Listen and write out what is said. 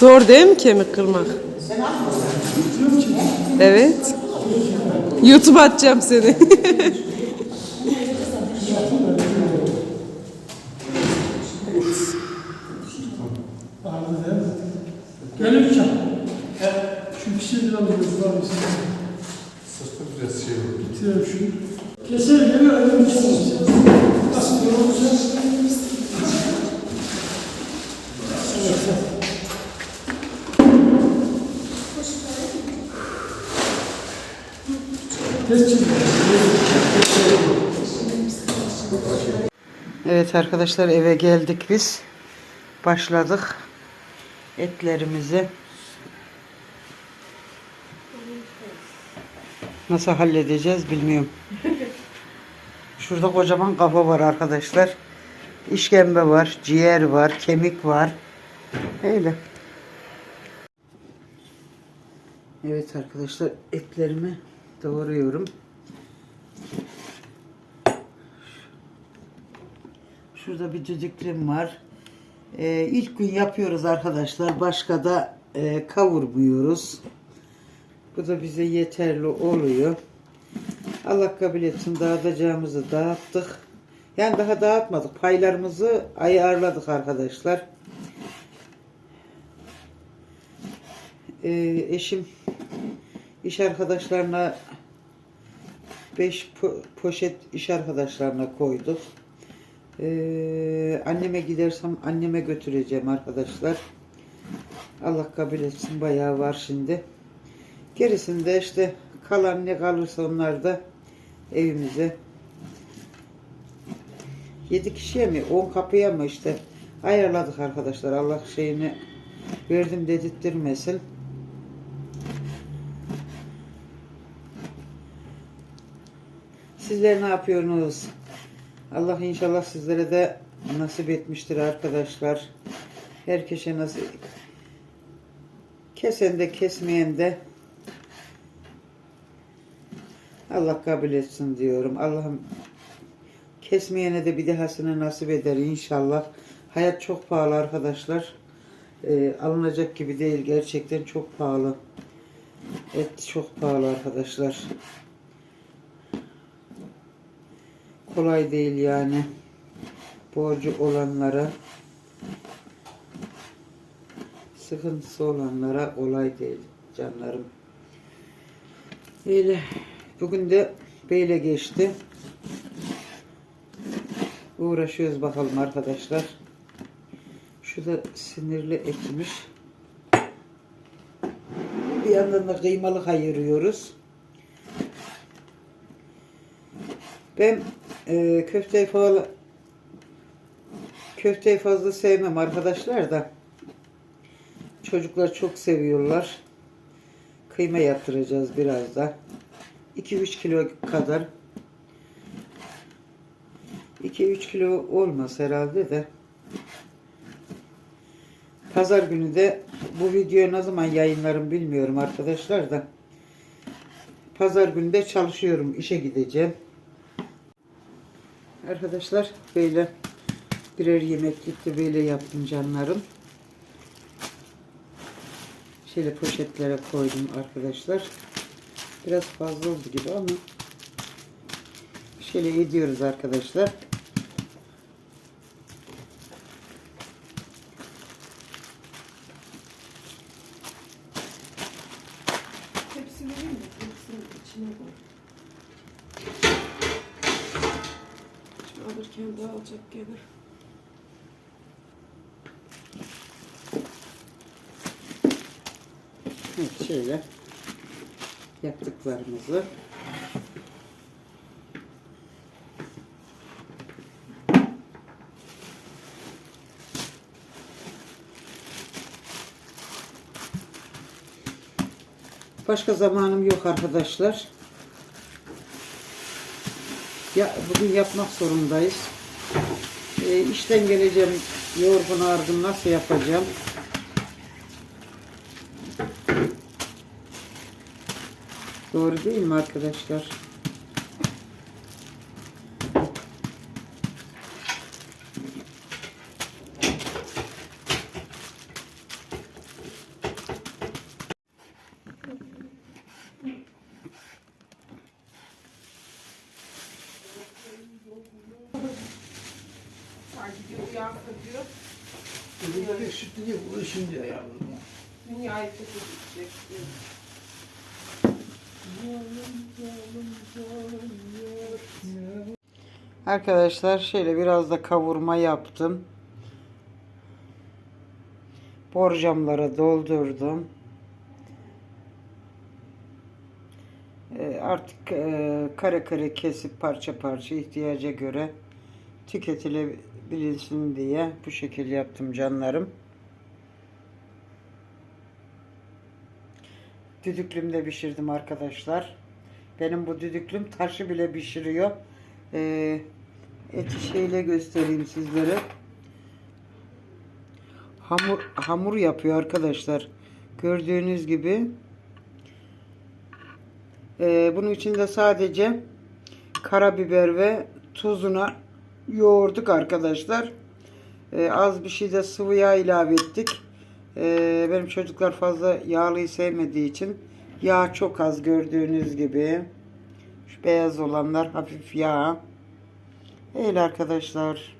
Zor değil mi kemik kırmak? Evet. YouTube atacağım seni. Gelin uçak. Şu kişi biraz gözler misin? Sırtı biraz şey. Bitirelim şunu. Keser uçak. Evet arkadaşlar eve geldik biz. Başladık etlerimizi. Nasıl halledeceğiz bilmiyorum. Şurada kocaman kafa var arkadaşlar. İşkembe var, ciğer var, kemik var. Öyle. Evet arkadaşlar etlerimi doğruyorum. Şurada bir düdüklüm var. Ee, ilk gün yapıyoruz arkadaşlar. Başka da e, kavurmuyoruz. Bu da bize yeterli oluyor. Allah kabul etsin. Dağıtacağımızı dağıttık. Yani daha dağıtmadık. Paylarımızı ayarladık arkadaşlar. Ee, eşim iş arkadaşlarına 5 poşet iş arkadaşlarına koyduk. Ee, anneme gidersem anneme götüreceğim arkadaşlar. Allah kabul etsin bayağı var şimdi. Gerisinde işte kalan ne kalırsa onlar da evimize 7 kişiye mi 10 kapıya mı işte ayarladık arkadaşlar. Allah şeyini verdim dedirttirmesin. Sizler ne yapıyorsunuz? Allah inşallah sizlere de nasip etmiştir arkadaşlar. Herkese nasip. Kesen de kesmeyen de Allah kabul etsin diyorum. Allah'ım kesmeyene de bir dahasını nasip eder inşallah. Hayat çok pahalı arkadaşlar. Ee, alınacak gibi değil. Gerçekten çok pahalı. Et çok pahalı arkadaşlar. Kolay değil yani. Borcu olanlara sıkıntısı olanlara kolay değil canlarım. Öyle. Bugün de böyle geçti. Uğraşıyoruz bakalım arkadaşlar. Şu da sinirli etmiş. Bir yandan da kıymalık ayırıyoruz. Ben e, köfteyi falan köfteyi fazla sevmem arkadaşlar da. Çocuklar çok seviyorlar. Kıyma yaptıracağız biraz da. 2-3 kilo kadar. 2-3 kilo olmaz herhalde de. Pazar günü de bu videoyu ne zaman yayınlarım bilmiyorum arkadaşlar da. Pazar günü de çalışıyorum. işe gideceğim. Arkadaşlar böyle birer yemeklikte böyle yaptım canlarım. Şöyle poşetlere koydum arkadaşlar. Biraz fazla oldu gibi ama şöyle ediyoruz arkadaşlar. Hepsini vereyim mi? Hepsini içine koy. Şimdi alırken dağılacak gelir. Evet şöyle yaptıklarımızı Başka zamanım yok arkadaşlar. Ya bugün yapmak zorundayız. E, işten geleceğim yorgun argın nasıl yapacağım? Doğru değil mi arkadaşlar? Çocuklar sütlü değil, bu şimdi yavrum. Arkadaşlar şöyle biraz da kavurma yaptım. Borcamlara doldurdum. Ee, Artık e, kare kare kesip parça parça ihtiyaca göre tüketilebilsin diye bu şekil yaptım canlarım. Düdüklümde pişirdim arkadaşlar. Benim bu düdüklüm taşı bile pişiriyor. Ee, eti şeyle göstereyim sizlere. Hamur hamur yapıyor arkadaşlar. Gördüğünüz gibi. Ee, bunun içinde sadece karabiber ve tuzuna yoğurduk arkadaşlar. Ee, az bir şey de sıvı yağ ilave ettik. Ee, benim çocuklar fazla yağlıyı sevmediği için yağ çok az gördüğünüz gibi. Şu beyaz olanlar hafif yağ. Öyle arkadaşlar.